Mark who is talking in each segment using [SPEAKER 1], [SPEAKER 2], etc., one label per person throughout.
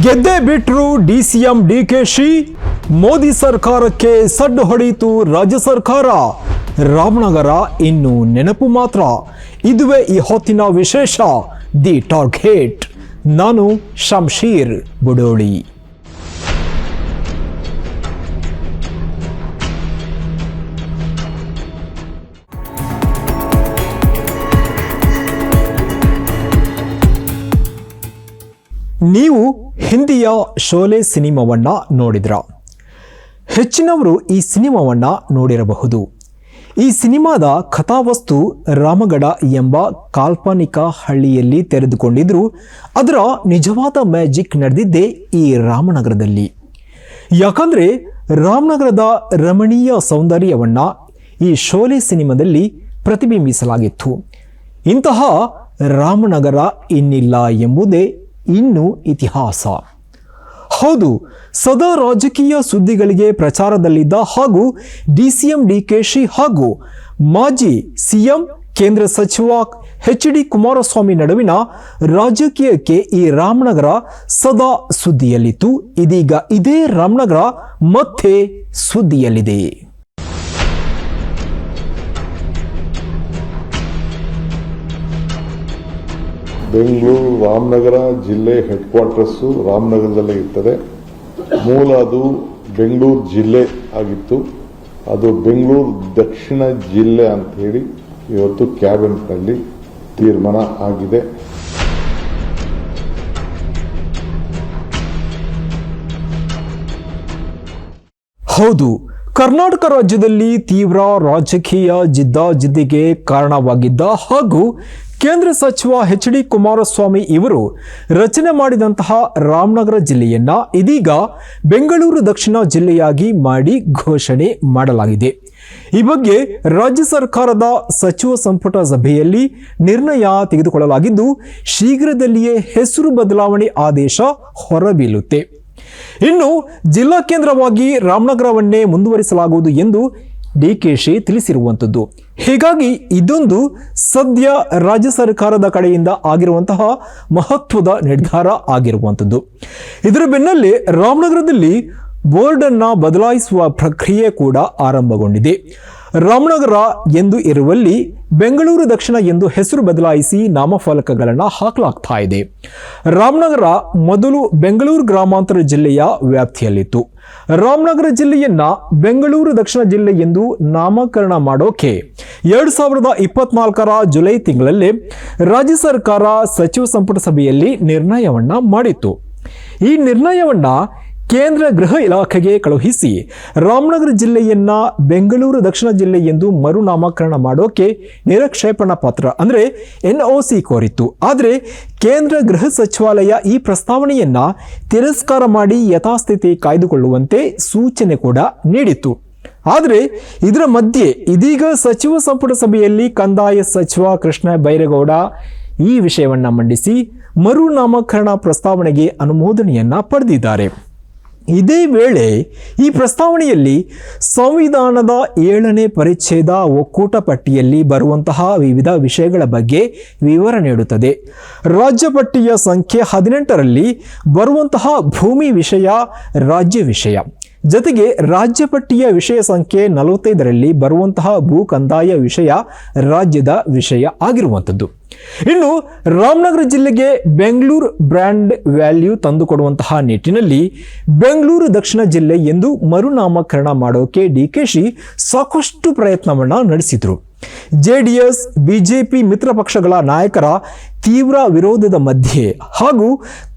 [SPEAKER 1] ಗೆದ್ದೆ ಬಿಟ್ರು ಕೆ ಶಿ ಮೋದಿ ಸರ್ಕಾರಕ್ಕೆ ಸಡ್ಡು ಹೊಡೆಯಿತು ರಾಜ್ಯ ಸರ್ಕಾರ. ರಾಮನಗರ ಇನ್ನು ನೆನಪು ಮಾತ್ರ. ಇದುವೇ ಈ ಹೊತ್ತಿನ ವಿಶೇಷ. ದಿ ಟಾರ್ಗೆಟ್ ನಾನು ಶಂಶೀರ್ ಬುಡೋಳಿ. ನೀವು ಹಿಂದಿಯ ಶೋಲೆ ಸಿನಿಮಾವನ್ನ ನೋಡಿದ್ರ. ಹೆಚ್ಚಿನವರು ಈ ಸಿನಿಮಾವನ್ನ ನೋಡಿರಬಹುದು. ಈ ಸಿನಿಮಾದ ಕಥಾವಸ್ತು ರಾಮಗಡ ಎಂಬ ಕಾಲ್ಪನಿಕ ಹಳ್ಳಿಯಲ್ಲಿ ತೆರೆದುಕೊಂಡಿದ್ರು. ಅದರ ನಿಜವಾದ ಮ್ಯಾಜಿಕ್ ನಡೆದಿದ್ದೇ ಈ ರಾಮನಗರದಲ್ಲಿ. ಯಾಕಂದ್ರೆ ರಾಮನಗರದ ರಮಣೀಯ ಸೌಂದರ್ಯವನ್ನ ಈ ಶೋಲೆ ಸಿನಿಮಾದಲ್ಲಿ ಪ್ರತಿಬಿಂಬಿಸಲಾಗಿತ್ತು. ಇಂತಹ ರಾಮನಗರ ಇನ್ನಿಲ್ಲ ಎಂಬುದೇ ಇನ್ನು ಇತಿಹಾಸ. ಹೌದು, ಸದಾ ರಾಜಕೀಯ ಸುದ್ದಿಗಳಿಗೆ ಪ್ರಚಾರದಲ್ಲಿದ್ದ ಹಾಗೂ D C M D K Shi ಹಾಗೂ ಮಾಜಿ ಸಿಎಂ, ಕೇಂದ್ರ ಸಚಿವ ಎಚ್ ಡಿ ಕುಮಾರಸ್ವಾಮಿ ನಡುವಿನ ರಾಜಕೀಯಕ್ಕೆ ಈ ರಾಮನಗರ ಸದಾ ಸುದ್ದಿಯಲ್ಲಿತ್ತು. ಇದೀಗ ಇದೇ ರಾಮನಗರ ಮತ್ತೆ ಸುದ್ದಿಯಲ್ಲಿದೆ.
[SPEAKER 2] ಬೆಂಗಳೂರು, ರಾಮನಗರ ಜಿಲ್ಲೆ ಹೆಡ್ ಕ್ವಾರ್ಟರ್ಸ್ ರಾಮನಗರದಲ್ಲೇ ಇರ್ತದೆ. ಮೂಲ ಅದು ಬೆಂಗಳೂರು ಜಿಲ್ಲೆ ಆಗಿತ್ತು. ಅದು ಬೆಂಗಳೂರು ದಕ್ಷಿಣ ಜಿಲ್ಲೆ ಅಂತ ಹೇಳಿ ಇವತ್ತು ಕ್ಯಾಬಿನೆಟ್ನಲ್ಲಿ ತೀರ್ಮಾನ ಆಗಿದೆ.
[SPEAKER 1] ಹೌದು, ಕರ್ನಾಟಕ ರಾಜ್ಯದಲ್ಲಿ ತೀವ್ರ ರಾಜಕೀಯ ಜಿದ್ದಾಜಿದ್ದಿಗೆ ಕಾರಣವಾಗಿದ್ದ ಹಾಗೂ ಕೇಂದ್ರ ಸಚಿವ ಎಚ್ ಡಿ ಕುಮಾರಸ್ವಾಮಿ ಇವರು ರಚನೆ ಮಾಡಿದಂತಹ ರಾಮನಗರ ಜಿಲ್ಲೆಯನ್ನ ಇದೀಗ ಬೆಂಗಳೂರು ದಕ್ಷಿಣ ಜಿಲ್ಲೆಯಾಗಿ ಮಾಡಿ ಘೋಷಣೆ ಮಾಡಲಾಗಿದೆ. ಈ ಬಗ್ಗೆ ರಾಜ್ಯ ಸರ್ಕಾರದ ಸಚಿವ ಸಂಪುಟ ಸಭೆಯಲ್ಲಿ ನಿರ್ಣಯ ತೆಗೆದುಕೊಳ್ಳಲಾಗಿದ್ದು, ಶೀಘ್ರದಲ್ಲಿಯೇ ಹೆಸರು ಬದಲಾವಣೆ ಆದೇಶ ಹೊರಬೀಳುತ್ತೆ. ಇನ್ನು ಜಿಲ್ಲಾ ಕೇಂದ್ರವಾಗಿ ರಾಮನಗರವನ್ನೇ ಮುಂದುವರಿಸಲಾಗುವುದು ಎಂದು ಡಿಕೆಶಿ ತಿಳಿಸಿರುವಂಥದ್ದು. ಹೀಗಾಗಿ ಇದೊಂದು ಸದ್ಯ ರಾಜ್ಯ ಸರ್ಕಾರದ ಕಡೆಯಿಂದ ಆಗಿರುವಂತಹ ಮಹತ್ವದ ನಿರ್ಧಾರ ಆಗಿರುವಂಥದ್ದು. ಇದರ ಬೆನ್ನಲ್ಲೇ ರಾಮನಗರದಲ್ಲಿ ಬೋರ್ಡನ್ನು ಬದಲಾಯಿಸುವ ಪ್ರಕ್ರಿಯೆ ಕೂಡ ಆರಂಭಗೊಂಡಿದೆ. ರಾಮನಗರ ಎಂದು ಇರುವಲ್ಲಿ ಬೆಂಗಳೂರು ದಕ್ಷಿಣ ಎಂದು ಹೆಸರು ಬದಲಾಯಿಸಿ ನಾಮಫಲಕಗಳನ್ನು ಹಾಕಲಾಗ್ತಾ ಇದೆ. ರಾಮನಗರ ಮೊದಲು ಬೆಂಗಳೂರು ಗ್ರಾಮಾಂತರ ಜಿಲ್ಲೆಯ ವ್ಯಾಪ್ತಿಯಲ್ಲಿತ್ತು. ರಾಮನಗರ ಜಿಲ್ಲೆಯನ್ನ ಬೆಂಗಳೂರು ದಕ್ಷಿಣ ಜಿಲ್ಲೆ ಎಂದು ನಾಮಕರಣ ಮಾಡೋಕೆ ಎರಡು ಸಾವಿರದ ಇಪ್ಪತ್ನಾಲ್ಕರ ಜುಲೈ ತಿಂಗಳಲ್ಲಿ ರಾಜ್ಯ ಸರ್ಕಾರ ಸಚಿವ ಸಂಪುಟ ಸಭೆಯಲ್ಲಿ ನಿರ್ಣಯವನ್ನ ಮಾಡಿತ್ತು. ಈ ನಿರ್ಣಯವನ್ನ ಕೇಂದ್ರ ಗೃಹ ಇಲಾಖೆಗೆ ಕಳುಹಿಸಿ ರಾಮನಗರ ಜಿಲ್ಲೆಯನ್ನ ಬೆಂಗಳೂರು ದಕ್ಷಿಣ ಜಿಲ್ಲೆ ಎಂದು ಮರುನಾಮಕರಣ ಮಾಡೋಕೆ ನಿರಕ್ಷೇಪಣಾ ಪತ್ರ ಅಂದ್ರೆ ಸಿ ಕೋರಿತ್ತು. ಆದರೆ ಕೇಂದ್ರ ಗೃಹ ಸಚಿವಾಲಯ ಈ ಪ್ರಸ್ತಾವನೆಯನ್ನ ತಿರಸ್ಕಾರ ಮಾಡಿ ಯಥಾಸ್ಥಿತಿ ಕಾಯ್ದುಕೊಳ್ಳುವಂತೆ ಸೂಚನೆ ಕೂಡ ನೀಡಿತ್ತು. ಆದರೆ ಇದರ ಮಧ್ಯೆ ಇದೀಗ ಸಚಿವ ಸಂಪುಟ ಸಭೆಯಲ್ಲಿ ಕಂದಾಯ ಸಚಿವ ಕೃಷ್ಣ ಬೈರೇಗೌಡ ಈ ವಿಷಯವನ್ನ ಮಂಡಿಸಿ ಮರುನಾಮಕರಣ ಪ್ರಸ್ತಾವನೆಗೆ ಅನುಮೋದನೆಯನ್ನ ಪಡೆದಿದ್ದಾರೆ. ಇದೇ ವೇಳೆ ಈ ಪ್ರಸ್ತಾವನೆಯಲ್ಲಿ ಸಂವಿಧಾನದ ಏಳನೇ ಪರಿಚ್ಛೇದ ಒಕ್ಕೂಟ ಪಟ್ಟಿಯಲ್ಲಿ ಬರುವಂತಹ ವಿವಿಧ ವಿಷಯಗಳ ಬಗ್ಗೆ ವಿವರ ನೀಡುತ್ತದೆ. ರಾಜ್ಯ ಪಟ್ಟಿಯ ಸಂಖ್ಯೆ ಹದಿನೆಂಟರಲ್ಲಿ ಬರುವಂತಹ ಭೂಮಿ ವಿಷಯ, ರಾಜ್ಯ ವಿಷಯ. ಜೊತೆಗೆ ರಾಜ್ಯ ಪಟ್ಟಿಯ ವಿಷಯ ಸಂಖ್ಯೆ ನಲವತ್ತೈದರಲ್ಲಿ ಬರುವಂತಹ ಭೂ ಕಂದಾಯ ವಿಷಯ ರಾಜ್ಯದ ವಿಷಯ ಆಗಿರುವಂಥದ್ದು. ಇನ್ನು ರಾಮನಗರ ಜಿಲ್ಲೆಗೆ ಬೆಂಗಳೂರು ಬ್ರ್ಯಾಂಡ್ ವ್ಯಾಲ್ಯೂ ತಂದುಕೊಡುವಂತಹ ನಿಟ್ಟಿನಲ್ಲಿ ಬೆಂಗಳೂರು ದಕ್ಷಿಣ ಜಿಲ್ಲೆ ಎಂದು ಮರುನಾಮಕರಣ ಮಾಡೋಕೆ ಡಿಕೆಶಿ ಸಾಕಷ್ಟು ಪ್ರಯತ್ನವನ್ನು ನಡೆಸಿದ್ರು. ಜೆಡಿಎಸ್, ಬಿಜೆಪಿ ಮಿತ್ರ ಪಕ್ಷಗಳ ನಾಯಕರ ತೀವ್ರ ವಿರೋಧದ ಮಧ್ಯೆ ಹಾಗೂ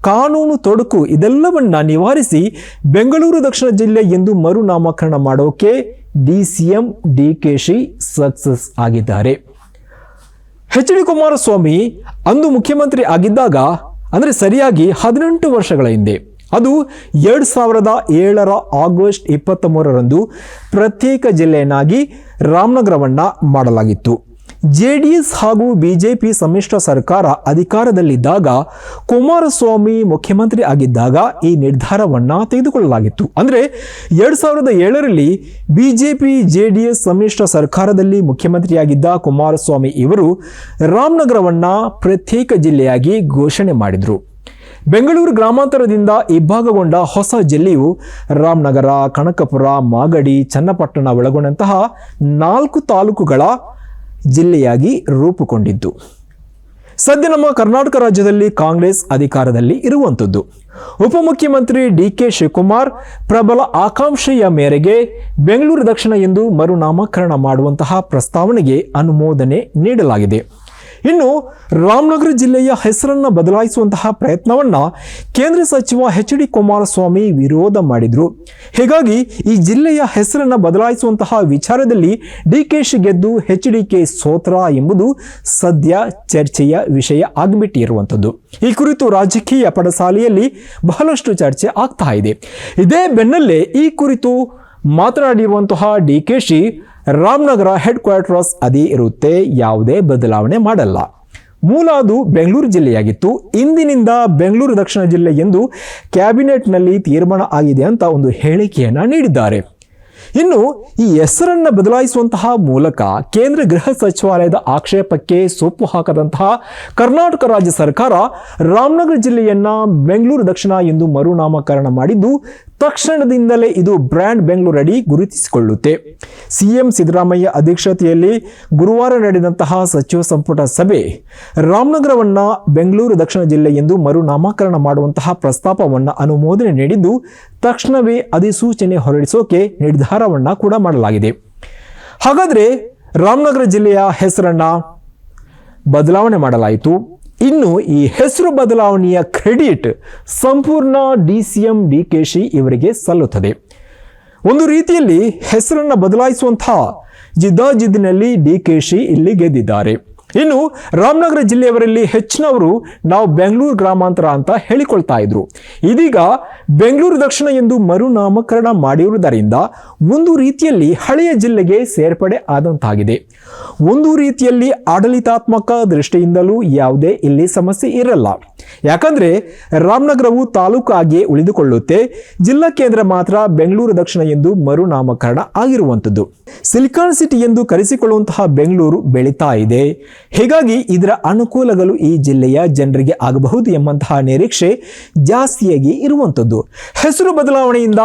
[SPEAKER 1] ಕಾನೂನು ತೊಡಕು ಇದೆಲ್ಲವನ್ನ ನಿವಾರಿಸಿ ಬೆಂಗಳೂರು ದಕ್ಷಿಣ ಜಿಲ್ಲೆ ಎಂದು ಮರುನಾಮಕರಣ ಮಾಡೋಕೆ ಡಿಸಿಎಂ ಡಿಕೆಶಿ ಸಕ್ಸಸ್ ಆಗಿದ್ದಾರೆ. ಎಚ್ ಡಿ ಕುಮಾರಸ್ವಾಮಿ ಅಂದು ಮುಖ್ಯಮಂತ್ರಿ ಆಗಿದ್ದಾಗ, ಅಂದರೆ ಸರಿಯಾಗಿ ಹದಿನೆಂಟು ವರ್ಷಗಳ ಹಿಂದೆ. ಅದು ಎರಡು ಸಾವಿರದ ಏಳರ ಆಗಸ್ಟ್ ಇಪ್ಪತ್ತ ಮೂರರಂದು ಪ್ರತ್ಯೇಕ ಜಿಲ್ಲೆಯನ್ನಾಗಿ ರಾಮನಗರವನ್ನ ಮಾಡಲಾಗಿತ್ತು. ಜೆ ಡಿ ಎಸ್ ಹಾಗೂ ಬಿಜೆಪಿ ಸಮ್ಮಿಶ್ರ ಸರ್ಕಾರ ಅಧಿಕಾರದಲ್ಲಿದ್ದಾಗ ಕುಮಾರಸ್ವಾಮಿ ಮುಖ್ಯಮಂತ್ರಿ ಆಗಿದ್ದಾಗ ಈ ನಿರ್ಧಾರವನ್ನು ತೆಗೆದುಕೊಳ್ಳಲಾಗಿತ್ತು. ಅಂದರೆ ಎರಡು ಸಾವಿರದ ಏಳರಲ್ಲಿ ಬಿಜೆಪಿ ಜೆ ಡಿ ಎಸ್ ಸಮ್ಮಿಶ್ರ ಸರ್ಕಾರದಲ್ಲಿ ಮುಖ್ಯಮಂತ್ರಿಯಾಗಿದ್ದ ಕುಮಾರಸ್ವಾಮಿ ಇವರು ರಾಮನಗರವನ್ನ ಪ್ರತ್ಯೇಕ ಜಿಲ್ಲೆಯಾಗಿ ಘೋಷಣೆ ಮಾಡಿದ್ರು. ಬೆಂಗಳೂರು ಗ್ರಾಮಾಂತರದಿಂದ ಇಬ್ಬಾಗಗೊಂಡ ಹೊಸ ಜಿಲ್ಲೆಯು ರಾಮನಗರ, ಕನಕಪುರ, ಮಾಗಡಿ, ಚನ್ನಪಟ್ಟಣ ಒಳಗೊಂಡಂತಹ ನಾಲ್ಕು ತಾಲೂಕುಗಳ ಜಿಲ್ಲೆಯಾಗಿ ರೂಪುಗೊಂಡಿದ್ದು. ಸದ್ಯ ನಮ್ಮ ಕರ್ನಾಟಕ ರಾಜ್ಯದಲ್ಲಿ ಕಾಂಗ್ರೆಸ್ ಅಧಿಕಾರದಲ್ಲಿ ಇರುವಂಥದ್ದು ಉಪಮುಖ್ಯಮಂತ್ರಿ ಡಿ ಕೆ ಶಿವಕುಮಾರ್ ಪ್ರಬಲ ಆಕಾಂಕ್ಷೆಯ ಮೇರೆಗೆ ಬೆಂಗಳೂರು ದಕ್ಷಿಣ ಎಂದು ಮರುನಾಮಕರಣ ಮಾಡುವಂತಹ ಪ್ರಸ್ತಾವನೆಗೆ ಅನುಮೋದನೆ ನೀಡಲಾಗಿದೆ. ಇನ್ನು ರಾಮನಗರ ಜಿಲ್ಲೆಯ ಹೆಸರನ್ನು ಬದಲಾಯಿಸುವಂತಹ ಪ್ರಯತ್ನವನ್ನ ಕೇಂದ್ರ ಸಚಿವ ಎಚ್ ಡಿ ಕುಮಾರಸ್ವಾಮಿ ವಿರೋಧ ಮಾಡಿದ್ರು. ಹೀಗಾಗಿ ಈ ಜಿಲ್ಲೆಯ ಹೆಸರನ್ನು ಬದಲಾಯಿಸುವಂತಹ ವಿಚಾರದಲ್ಲಿ ಡಿ ಕೆ ಶಿ ಗೆದ್ದು ಎಚ್ ಡಿ ಕೆ ಸೋತ್ರ ಎಂಬುದು ಸದ್ಯ ಚರ್ಚೆಯ ವಿಷಯ ಆಗಿಬಿಟ್ಟಿರುವಂಥದ್ದು. ಈ ಕುರಿತು ರಾಜಕೀಯ ಪಡಸಾಲೆಯಲ್ಲಿ ಬಹಳಷ್ಟು ಚರ್ಚೆ ಆಗ್ತಾ ಇದೆ. ಇದೇ ಬೆನ್ನಲ್ಲೇ ಈ ಕುರಿತು ಮಾತನಾಡಿರುವಂತಹ D K Shi Ramanagara headquarters ಅದೇ ಇರುತ್ತೆ, ಯಾವುದೇ ಬದಲಾವಣೆ ಮಾಡಲ್ಲ. ಮೂಲ ಅದು ಬೆಂಗಳೂರು ಜಿಲ್ಲೆಯಾಗಿತ್ತು. ಇಂದಿನಿಂದ ಬೆಂಗಳೂರು ದಕ್ಷಿಣ ಜಿಲ್ಲೆ ಎಂದು ಕ್ಯಾಬಿನೆಟ್ನಲ್ಲಿ ತೀರ್ಮಾನ ಆಗಿದೆ ಅಂತ ಒಂದು ಹೇಳಿಕೆಯನ್ನು ನೀಡಿದ್ದಾರೆ. ಇನ್ನು ಈ ಹೆಸರನ್ನು ಬದಲಾಯಿಸುವಂತಹ ಮೂಲಕ ಕೇಂದ್ರ ಗೃಹ ಸಚಿವಾಲಯದ ಆಕ್ಷೇಪಕ್ಕೆ ಸೊಪ್ಪು ಹಾಕದಂತಹ ಕರ್ನಾಟಕ ರಾಜ್ಯ ಸರ್ಕಾರ ರಾಮನಗರ ಜಿಲ್ಲೆಯನ್ನ ಬೆಂಗಳೂರು ದಕ್ಷಿಣ ಎಂದು ಮರುನಾಮಕರಣ ಮಾಡಿದ್ದು, ತಕ್ಷಣದಿಂದಲೇ ಇದು ಬ್ರ್ಯಾಂಡ್ ಬೆಂಗಳೂರು ಅಡಿ ಗುರುತಿಸಿಕೊಳ್ಳುತ್ತೆ. ಸಿಎಂ ಸಿದ್ದರಾಮಯ್ಯ ಅಧ್ಯಕ್ಷತೆಯಲ್ಲಿ ಗುರುವಾರ ನಡೆದಂತಹ ಸಚಿವ ಸಂಪುಟ ಸಭೆ ರಾಮನಗರವನ್ನ ಬೆಂಗಳೂರು ದಕ್ಷಿಣ ಜಿಲ್ಲೆ ಎಂದು ಮರುನಾಮಕರಣ ಮಾಡುವಂತಹ ಪ್ರಸ್ತಾಪವನ್ನು ಅನುಮೋದನೆ ನೀಡಿದ್ದು, ತಕ್ಷಣವೇ ಅಧಿಸೂಚನೆ ಹೊರಡಿಸೋಕೆ ನಿರ್ಧಾರವನ್ನ ಕೂಡ ಮಾಡಲಾಗಿದೆ. ಹಾಗಾದ್ರೆ ರಾಮನಗರ ಜಿಲ್ಲೆಯ ಹೆಸರನ್ನ ಬದಲಾವಣೆ ಮಾಡಲಾಯಿತು. ಇನ್ನು ಈ ಹೆಸರು ಬದಲಾವಣೆಯ ಕ್ರೆಡಿಟ್ ಸಂಪೂರ್ಣ D C M D K Shi ಇವರಿಗೆ ಸಲ್ಲುತ್ತದೆ. ಒಂದು ರೀತಿಯಲ್ಲಿ ಹೆಸರನ್ನು ಬದಲಾಯಿಸುವಂತಹ ಜಿದ್ದಾಜಿದ್ದಿನಲ್ಲಿ ಡಿ ಕೆ ಶಿ ಇಲ್ಲಿ ಗೆದ್ದಿದ್ದಾರೆ. ಇನ್ನು ರಾಮನಗರ ಜಿಲ್ಲೆಯವರಲ್ಲಿ ಹೆಚ್ಚಿನವರು ನಾವು ಬೆಂಗಳೂರು ಗ್ರಾಮಾಂತರ ಅಂತ ಹೇಳಿಕೊಳ್ತಾ ಇದ್ರು. ಇದೀಗ ಬೆಂಗಳೂರು ದಕ್ಷಿಣ ಎಂದು ಮರುನಾಮಕರಣ ಮಾಡಿರುವುದರಿಂದ ಒಂದು ರೀತಿಯಲ್ಲಿ ಹಳೆಯ ಜಿಲ್ಲೆಗೆ ಸೇರ್ಪಡೆ ಆದಂತಾಗಿದೆ. ಒಂದು ರೀತಿಯಲ್ಲಿ ಆಡಳಿತಾತ್ಮಕ ದೃಷ್ಟಿಯಿಂದಲೂ ಯಾವುದೇ ಇಲ್ಲಿ ಸಮಸ್ಯೆ ಇರಲ್ಲ. ಯಾಕಂದ್ರೆ ರಾಮನಗರವು ತಾಲೂಕಾಗಿಯೇ ಉಳಿದುಕೊಳ್ಳುತ್ತೆ. ಜಿಲ್ಲಾ ಕೇಂದ್ರ ಮಾತ್ರ ಬೆಂಗಳೂರು ದಕ್ಷಿಣ ಎಂದು ಮರುನಾಮಕರಣ ಆಗಿರುವಂಥದ್ದು. ಸಿಲಿಕಾನ್ ಸಿಟಿ ಎಂದು ಕರೆಸಿಕೊಳ್ಳುವಂತಹ ಬೆಂಗಳೂರು ಬೆಳೀತಾ ಇದೆ. ಹೀಗಾಗಿ ಇದರ ಅನುಕೂಲಗಳು ಈ ಜಿಲ್ಲೆಯ ಜನರಿಗೆ ಆಗಬಹುದು ಎಂಬಂತಹ ನಿರೀಕ್ಷೆ ಜಾಸ್ತಿಯಾಗಿ ಇರುವಂಥದ್ದು. ಹೆಸರು ಬದಲಾವಣೆಯಿಂದ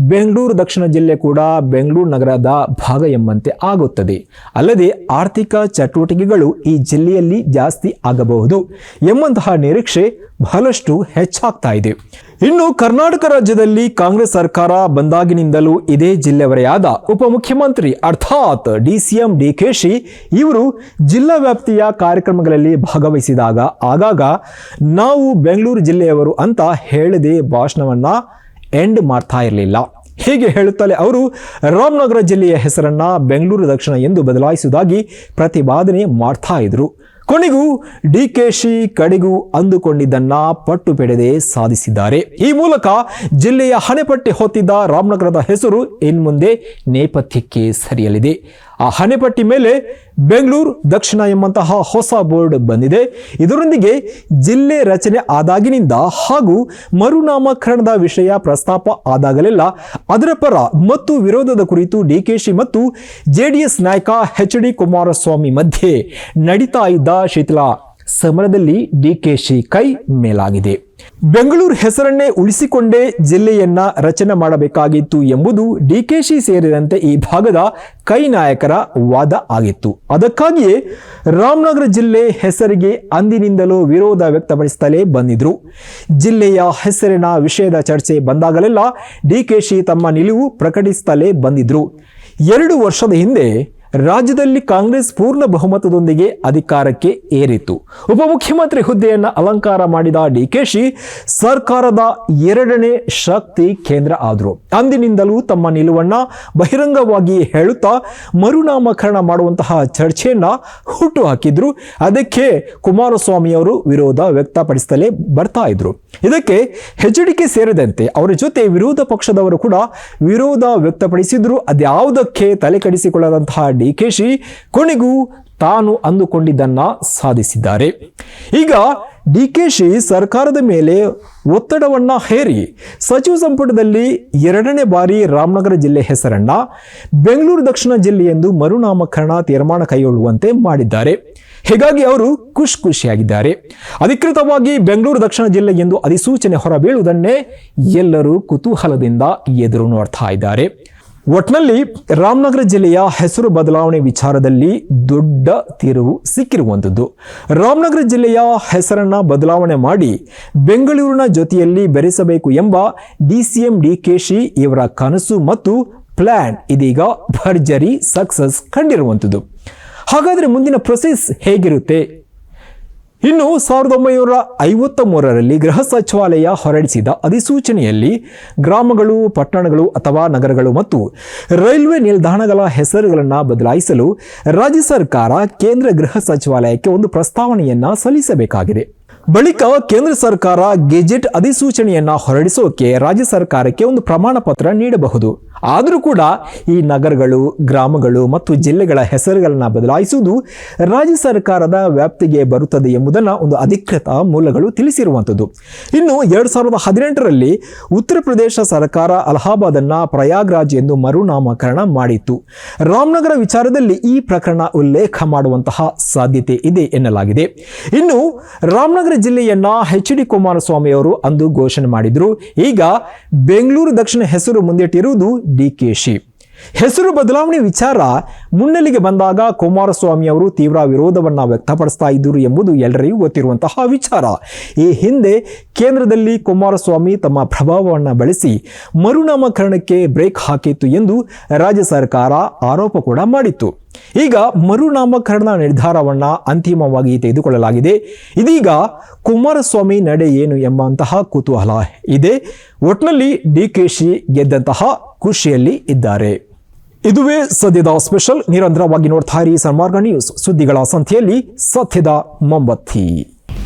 [SPEAKER 1] ಬೆಂಗಳೂರು ದಕ್ಷಿಣ ಜಿಲ್ಲೆ ಕೂಡ ಬೆಂಗಳೂರು ನಗರದ ಭಾಗ ಎಂಬಂತೆ ಆಗುತ್ತದೆ. ಅಲ್ಲದೆ ಆರ್ಥಿಕ ಚಟುವಟಿಕೆಗಳು ಈ ಜಿಲ್ಲೆಯಲ್ಲಿ ಜಾಸ್ತಿ ಆಗಬಹುದು ಎಂಬಂತಹ ನಿರೀಕ್ಷೆ ಬಹಳಷ್ಟು ಹೆಚ್ಚಾಗ್ತಾ ಇದೆ. ಇನ್ನು ಕರ್ನಾಟಕ ರಾಜ್ಯದಲ್ಲಿ ಕಾಂಗ್ರೆಸ್ ಸರ್ಕಾರ ಬಂದಾಗಿನಿಂದಲೂ ಇದೇ ಜಿಲ್ಲೆಯವರೆಯಾದ ಉಪಮುಖ್ಯಮಂತ್ರಿ ಅರ್ಥಾತ್ D C M D KShi ಇವರು ಜಿಲ್ಲಾ ವ್ಯಾಪ್ತಿಯ ಕಾರ್ಯಕ್ರಮಗಳಲ್ಲಿ ಭಾಗವಹಿಸಿದಾಗ ಆಗಾಗ ನಾವು ಬೆಂಗಳೂರು ಜಿಲ್ಲೆಯವರು ಅಂತ ಹೇಳದೆ ಭಾಷಣವನ್ನ ಎಂಡ್ ಮಾಡ್ತಾ ಇರಲಿಲ್ಲ. ಹೀಗೆ ಹೇಳುತ್ತಲೇ ಅವರು ರಾಮನಗರ ಜಿಲ್ಲೆಯ ಹೆಸರನ್ನ ಬೆಂಗಳೂರು ದಕ್ಷಿಣ ಎಂದು ಬದಲಾಯಿಸುವುದಾಗಿ ಪ್ರತಿಪಾದನೆ ಮಾಡ್ತಾ ಇದ್ರು. ಕೊನೆಗೂ ಡಿ ಕೆ ಶಿ ಕಡೆಗೂ ಅಂದುಕೊಂಡಿದ್ದನ್ನ ಪಟ್ಟು ಪೆಡದೆ ಸಾಧಿಸಿದ್ದಾರೆ. ಈ ಮೂಲಕ ಜಿಲ್ಲೆಯ ಹಣೆಪಟ್ಟಿ ಹೊತ್ತಿದ್ದ ರಾಮನಗರದ ಹೆಸರು ಇನ್ಮುಂದೆ ನೇಪಥ್ಯಕ್ಕೆ ಸರಿಯಲಿದೆ. ಆ ಹಣೆಪಟ್ಟಿ ಮೇಲೆ ಬೆಂಗಳೂರು ದಕ್ಷಿಣ ಎಂಬಂತಹ ಹೊಸ ಬೋರ್ಡ್ ಬಂದಿದೆ. ಇದರೊಂದಿಗೆ ಜಿಲ್ಲೆ ರಚನೆ ಆದಾಗಿನಿಂದ ಹಾಗೂ ಮರುನಾಮಕರಣದ ವಿಷಯ ಪ್ರಸ್ತಾಪ ಆದಾಗಲೆಲ್ಲ ಅದರ ಪರ ಮತ್ತು ವಿರೋಧದ ಕುರಿತು ಡಿಕೆಶಿ ಮತ್ತು ಜೆಡಿಎಸ್ ನಾಯಕ ಎಚ್ ಡಿ ಕುಮಾರಸ್ವಾಮಿ ಮಧ್ಯೆ ನಡೀತಾ ಇದ್ದ ಶೀತಲ ಸಮರದಲ್ಲಿ ಡಿಕೆಶಿ ಕೈ ಮೇಲಾಗಿದೆ. ಬೆಂಗಳೂರು ಹೆಸರನ್ನೇ ಉಳಿಸಿಕೊಂಡೇ ಜಿಲ್ಲೆಯನ್ನ ರಚನೆ ಮಾಡಬೇಕಾಗಿತ್ತು ಎಂಬುದು ಡಿಕೆಶಿ ಸೇರಿದಂತೆ ಈ ಭಾಗದ ಕೈ ನಾಯಕರ ವಾದ ಆಗಿತ್ತು. ಅದಕ್ಕಾಗಿಯೇ ರಾಮನಗರ ಜಿಲ್ಲೆ ಹೆಸರಿಗೆ ಅಂದಿನಿಂದಲೂ ವಿರೋಧ ವ್ಯಕ್ತಪಡಿಸುತ್ತಲೇ ಬಂದಿದ್ರು. ಜಿಲ್ಲೆಯ ಹೆಸರಿನ ವಿಷಯದ ಚರ್ಚೆ ಬಂದಾಗಲೆಲ್ಲ ಡಿಕೆಶಿ ತಮ್ಮ ನಿಲುವು ಪ್ರಕಟಿಸುತ್ತಲೇ ಬಂದಿದ್ರು. ಎರಡು ವರ್ಷದ ಹಿಂದೆ ರಾಜ್ಯದಲ್ಲಿ ಕಾಂಗ್ರೆಸ್ ಪೂರ್ಣ ಬಹುಮತದೊಂದಿಗೆ ಅಧಿಕಾರಕ್ಕೆ ಏರಿತು ಉಪಮುಖ್ಯಮಂತ್ರಿ ಹುದ್ದೆಯನ್ನು ಅಲಂಕಾರ ಮಾಡಿದ ಡಿಕೆಶಿ ಸರ್ಕಾರದ ಎರಡನೇ ಶಕ್ತಿ ಕೇಂದ್ರ ಆದರು. ಅಂದಿನಿಂದಲೂ ತಮ್ಮ ನಿಲುವನ್ನ ಬಹಿರಂಗವಾಗಿ ಹೇಳುತ್ತಾ ಮರುನಾಮಕರಣ ಮಾಡುವಂತಹ ಚರ್ಚೆಯನ್ನ ಹುಟ್ಟು ಹಾಕಿದ್ರು. ಅದಕ್ಕೆ ಕುಮಾರಸ್ವಾಮಿ ಅವರು ವಿರೋಧ ವ್ಯಕ್ತಪಡಿಸುತ್ತಲೇ ಬರ್ತಾ ಇದ್ರು. ಇದಕ್ಕೆ ಹೆಚ್ಡಿಕೆ ಸೇರಿದಂತೆ ಅವರ ಜೊತೆ ವಿರೋಧ ಪಕ್ಷದವರು ಕೂಡ ವಿರೋಧ ವ್ಯಕ್ತಪಡಿಸಿದ್ರು. ಅದ್ಯಾವುದಕ್ಕೆ ತಲೆ ಕೆಡಿಸಿಕೊಳ್ಳದಂತಹ ಡಿಕೆಶಿ ಕೊನೆಗೂ ತಾನು ಅಂದುಕೊಂಡಿದ್ದನ್ನ ಸಾಧಿಸಿದ್ದಾರೆ. ಈಗ ಡಿಕೆಶಿ ಸರ್ಕಾರದ ಮೇಲೆ ಒತ್ತಡವನ್ನ ಹೇರಿ ಸಚಿವ ಸಂಪುಟದಲ್ಲಿ ಎರಡನೇ ಬಾರಿ ರಾಮನಗರ ಜಿಲ್ಲೆ ಹೆಸರನ್ನ ಬೆಂಗಳೂರು ದಕ್ಷಿಣ ಜಿಲ್ಲೆ ಎಂದು ಮರುನಾಮಕರಣ ತೀರ್ಮಾನ ಕೈಗೊಳ್ಳುವಂತೆ ಮಾಡಿದ್ದಾರೆ. ಹೀಗಾಗಿ ಅವರು ಖುಷ್ ಖುಷಿಯಾಗಿದ್ದಾರೆ. ಅಧಿಕೃತವಾಗಿ ಬೆಂಗಳೂರು ದಕ್ಷಿಣ ಜಿಲ್ಲೆ ಎಂದು ಅಧಿಸೂಚನೆ ಹೊರಬೀಳುವುದನ್ನೇ ಎಲ್ಲರೂ ಕುತೂಹಲದಿಂದ ಎದುರು ನೋಡ್ತಾ ಇದ್ದಾರೆ. ಒಟ್ನಲ್ಲಿ ರಾಮನಗರ ಜಿಲ್ಲೆಯ ಹೆಸರು ಬದಲಾವಣೆ ವಿಚಾರದಲ್ಲಿ ದೊಡ್ಡ ತಿರುವು ಸಿಕ್ಕಿರುವಂಥದ್ದು. ರಾಮನಗರ ಜಿಲ್ಲೆಯ ಹೆಸರನ್ನ ಬದಲಾವಣೆ ಮಾಡಿ ಬೆಂಗಳೂರಿನ ಜೊತೆಯಲ್ಲಿ ಬೆರೆಸಬೇಕು ಎಂಬ ಡಿಸಿಎಂ ಶಿ ಇವರ ಕನಸು ಮತ್ತು ಪ್ಲಾನ್ ಇದೀಗ ಭರ್ಜರಿ ಸಕ್ಸಸ್ ಕಂಡಿರುವಂಥದ್ದು. ಹಾಗಾದ್ರೆ ಮುಂದಿನ ಪ್ರೊಸೆಸ್ ಹೇಗಿರುತ್ತೆ? ಇನ್ನು ಸಾವಿರದ ಒಂಬೈನೂರ ಐವತ್ತ ಮೂರರಲ್ಲಿ ಗೃಹ ಸಚಿವಾಲಯ ಹೊರಡಿಸಿದ ಅಧಿಸೂಚನೆಯಲ್ಲಿ ಗ್ರಾಮಗಳು, ಪಟ್ಟಣಗಳು ಅಥವಾ ನಗರಗಳು ಮತ್ತು ರೈಲ್ವೆ ನಿಲ್ದಾಣಗಳ ಹೆಸರುಗಳನ್ನು ಬದಲಾಯಿಸಲು ರಾಜ್ಯ ಸರ್ಕಾರ ಕೇಂದ್ರ ಗೃಹ ಸಚಿವಾಲಯಕ್ಕೆ ಒಂದು ಪ್ರಸ್ತಾವನೆಯನ್ನು ಸಲ್ಲಿಸಬೇಕಾಗಿದೆ. ಬಳಿಕ ಕೇಂದ್ರ ಸರ್ಕಾರ ಗೆಜೆಟ್ ಅಧಿಸೂಚನೆಯನ್ನ ಹೊರಡಿಸೋಕೆ ರಾಜ್ಯ ಸರ್ಕಾರಕ್ಕೆ ಒಂದು ಪ್ರಮಾಣ ಪತ್ರ ನೀಡಬಹುದು. ಆದರೂ ಕೂಡ ಈ ನಗರಗಳು, ಗ್ರಾಮಗಳು ಮತ್ತು ಜಿಲ್ಲೆಗಳ ಹೆಸರುಗಳನ್ನ ಬದಲಾಯಿಸುವುದು ರಾಜ್ಯ ಸರ್ಕಾರದ ವ್ಯಾಪ್ತಿಗೆ ಬರುತ್ತದೆ ಎಂಬುದನ್ನು ಒಂದು ಅಧಿಕೃತ ಮೂಲಗಳು ತಿಳಿಸಿರುವಂಥದ್ದು. ಇನ್ನು ಎರಡು ಸಾವಿರದ ಹದಿನೆಂಟರಲ್ಲಿ ಉತ್ತರ ಪ್ರದೇಶ ಸರ್ಕಾರ ಅಲಹಾಬಾದನ್ನು ಪ್ರಯಾಗ್ರಾಜ್ ಎಂದು ಮರುನಾಮಕರಣ ಮಾಡಿತ್ತು. ರಾಮನಗರ ವಿಚಾರದಲ್ಲಿ ಈ ಪ್ರಕರಣ ಉಲ್ಲೇಖ ಮಾಡುವಂತಹ ಸಾಧ್ಯತೆ ಇದೆ ಎನ್ನಲಾಗಿದೆ. ಇನ್ನು ರಾಮನಗರ ಜಿಲ್ಲೆಯನ್ನ ಎಚ್ ಡಿ ಕುಮಾರಸ್ವಾಮಿ ಅವರು ಅಂದು ಘೋಷಣೆ ಮಾಡಿದ್ರು. ಈಗ ಬೆಂಗಳೂರು ದಕ್ಷಿಣ ಹೆಸರು ಮುಂದಿಟ್ಟಿರುವುದು ಡಿ ಕೆ ಶಿ. ಹೆಸರು ಬದಲಾವಣೆ ವಿಚಾರ ಮುನ್ನೆಲೆಗೆ ಬಂದಾಗ ಕುಮಾರಸ್ವಾಮಿ ಅವರು ತೀವ್ರ ವಿರೋಧವನ್ನು ವ್ಯಕ್ತಪಡಿಸ್ತಾ ಇದ್ದರು ಎಂಬುದು ಎಲ್ಲರಿಗೂ ಗೊತ್ತಿರುವಂತಹ ವಿಚಾರ. ಈ ಹಿಂದೆ ಕೇಂದ್ರದಲ್ಲಿ ಕುಮಾರಸ್ವಾಮಿ ತಮ್ಮ ಪ್ರಭಾವವನ್ನು ಬಳಸಿ ಮರುನಾಮಕರಣಕ್ಕೆ ಬ್ರೇಕ್ ಹಾಕಿತ್ತು ಎಂದು ರಾಜ್ಯ ಸರ್ಕಾರ ಆರೋಪ ಕೂಡ ಮಾಡಿತ್ತು. ಈಗ ಮರುನಾಮಕರಣ ನಿರ್ಧಾರವನ್ನು ಅಂತಿಮವಾಗಿ ತೆಗೆದುಕೊಳ್ಳಲಾಗಿದೆ. ಇದೀಗ ಕುಮಾರಸ್ವಾಮಿ ನಡೆ ಏನು ಎಂಬಂತಹ ಕುತೂಹಲ ಇದೆ. ಒಟ್ನಲ್ಲಿ ಡಿ ಕೆ ಶಿ ಗೆದ್ದಂತಹ ಖುಷಿಯಲ್ಲಿ ಇದ್ದಾರೆ. ಇದುವೇ ಸದ್ಯದ ಸ್ಪೆಷಲ್, ನಿರಂತರವಾಗಿ ನೋಡ್ತಾ ಇರಿ ಸನ್ಮಾರ್ಗ ನ್ಯೂಸ್ ಸುದ್ದಿಗಳ ಸಂಖ್ಯೆಯಲ್ಲಿ ಸತ್ಯದ ಮೊಂಬತ್ತಿ.